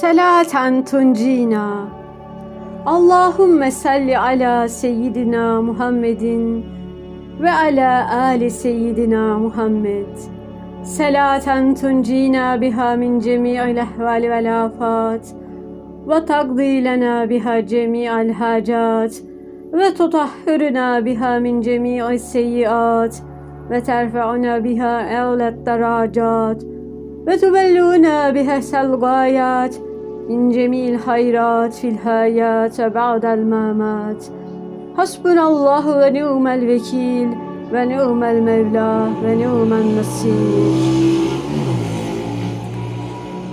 Selaten tuncina. Allahümme salli ala seyyidina Muhammedin ve ala ali seyyidina Muhammed. Selaten tuncina biha min cemi'il ehvali vel afat ve taqdi lena biha cemi'al hacat ve tutahhiruna biha min cemi'is seyyiat ve tubelluna biha selgayat min cemil hayrat fil hayat ba'del mamat. Hasbunallahu ve ni'mel vekil ve ni'mel mevla ve ni'mel nasir.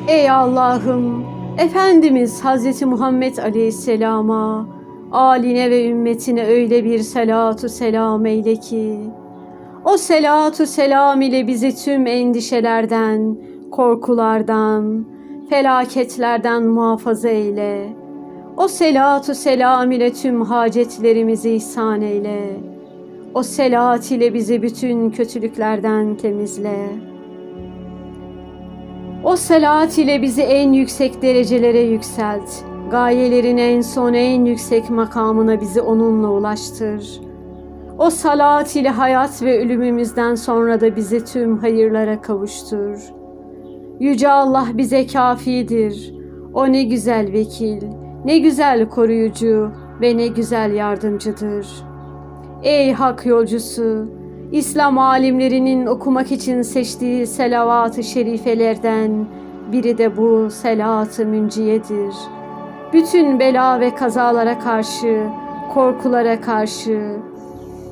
Ey Allah'ım, Efendimiz Hazreti Muhammed Aleyhisselam'a, aline ve ümmetine öyle bir selatu selam eyle ki, o selatu selam ile bizi tüm endişelerden, korkulardan, felaketlerden muhafaza eyle. O selatu selam ile tüm hacetlerimizi ihsan eyle. O selat ile bizi bütün kötülüklerden temizle. O selat ile bizi en yüksek derecelere yükselt. Gayelerin en son en yüksek makamına bizi onunla ulaştır. O salat ile hayat ve ölümümüzden sonra da bizi tüm hayırlara kavuştur. Yüce Allah bize kafidir. O ne güzel vekil, ne güzel koruyucu ve ne güzel yardımcıdır. Ey hak yolcusu, İslam alimlerinin okumak için seçtiği selavat-ı şerifelerden biri de bu selat-ı münciyedir. Bütün bela ve kazalara karşı, korkulara karşı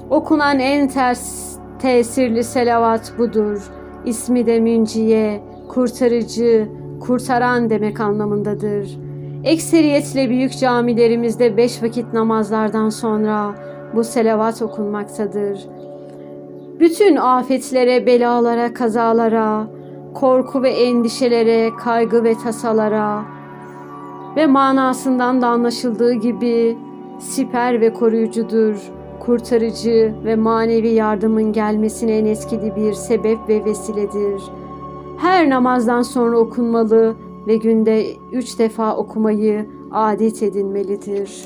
okunan en ters tesirli selavat budur. İsmi de münciye, kurtarıcı, kurtaran demek anlamındadır. Ekseriyetle büyük camilerimizde beş vakit namazlardan sonra bu selavat okunmaktadır. Bütün afetlere, belalara, kazalara, korku ve endişelere, kaygı ve tasalara ve manasından da anlaşıldığı gibi siper ve koruyucudur, kurtarıcı ve manevi yardımın gelmesine en etkili bir sebep ve vesiledir. Her namazdan sonra okunmalı ve günde üç defa okumayı adet edinmelidir.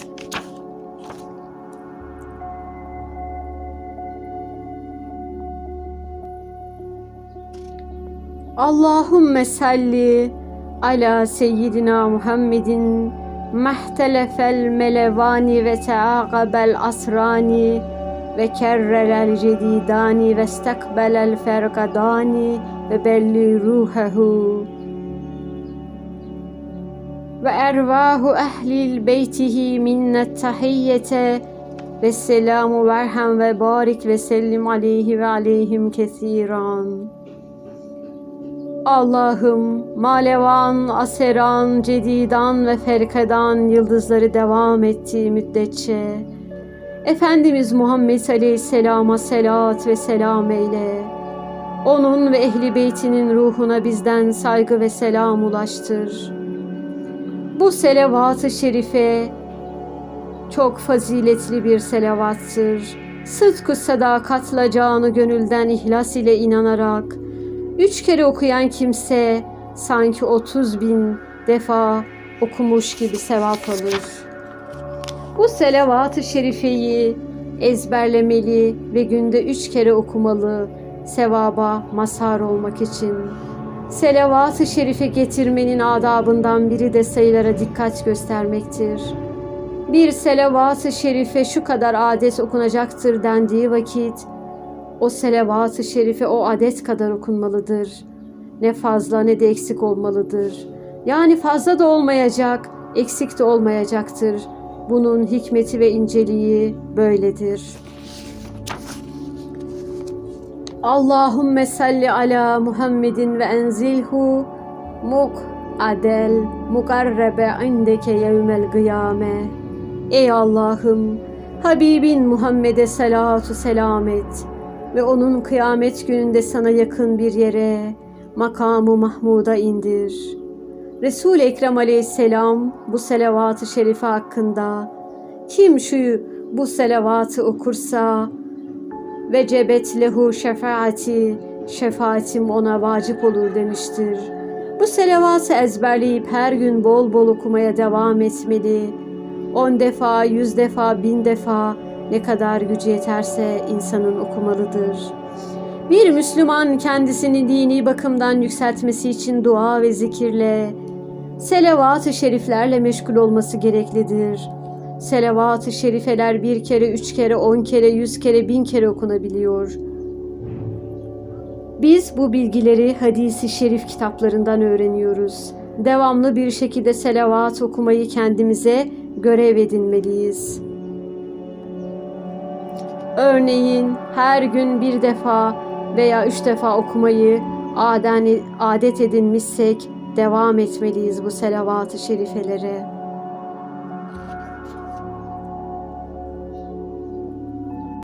Allahümme salli ala seyyidina Muhammedin mahtelefel melevani ve teaqabel asrani ve kerrelel cedidani ve stakbelel fergadani ve belli ruhehu ve ervahu ehlil beytihi minnet tahiyyete ve selamu verhem ve barik ve sellim aleyhi ve aleyhim kesiran. Allah'ım malevan, aseran, cedidan ve ferkadan yıldızları devam ettiği müddetçe Efendimiz Muhammed Aleyhisselam'a selat ve selam eyle. Onun ve ehli beytinin ruhuna bizden saygı ve selam ulaştır. Bu selavat-ı şerife çok faziletli bir selavattır. Sıdkı sadakatla canı gönülden ihlas ile inanarak üç kere okuyan kimse sanki otuz bin defa okumuş gibi sevap alır. Bu selavat-ı şerifeyi ezberlemeli ve günde üç kere okumalı sevaba mazhar olmak için. Selavat-ı şerife getirmenin adabından biri de sayılara dikkat göstermektir. Bir selavat-ı şerife şu kadar adet okunacaktır dendiği vakit, o selavat-ı şerife o adet kadar okunmalıdır. Ne fazla ne de eksik olmalıdır. Yani fazla da olmayacak, eksik de olmayacaktır. Bunun hikmeti ve inceliği böyledir. Allahümme salli ala Muhammedin ve enzilhu muk adel mukarrebe indeke yevmel kıyame. Ey Allah'ım Habibin Muhammed'e salatu selam ve onun kıyamet gününde sana yakın bir yere makamı Mahmud'a indir. Resul Ekrem Aleyhisselam bu selavat-ı şerife hakkında kim şu bu selavatı okursa ve cebet lehu şefaati şefaatim ona vacip olur demiştir. Bu selavatı ezberleyip her gün bol bol okumaya devam etmeli. On defa, yüz defa, bin defa ne kadar gücü yeterse insanın okumalıdır. Bir Müslüman kendisini dini bakımdan yükseltmesi için dua ve zikirle, selavat-ı şeriflerle meşgul olması gereklidir. Selavat-ı şerifeler bir kere, üç kere, on kere, yüz kere, bin kere okunabiliyor. Biz bu bilgileri hadisi şerif kitaplarından öğreniyoruz. Devamlı bir şekilde selavat okumayı kendimize görev edinmeliyiz. Örneğin her gün bir defa veya üç defa okumayı adet edinmişsek devam etmeliyiz bu selavat-ı şerifelere.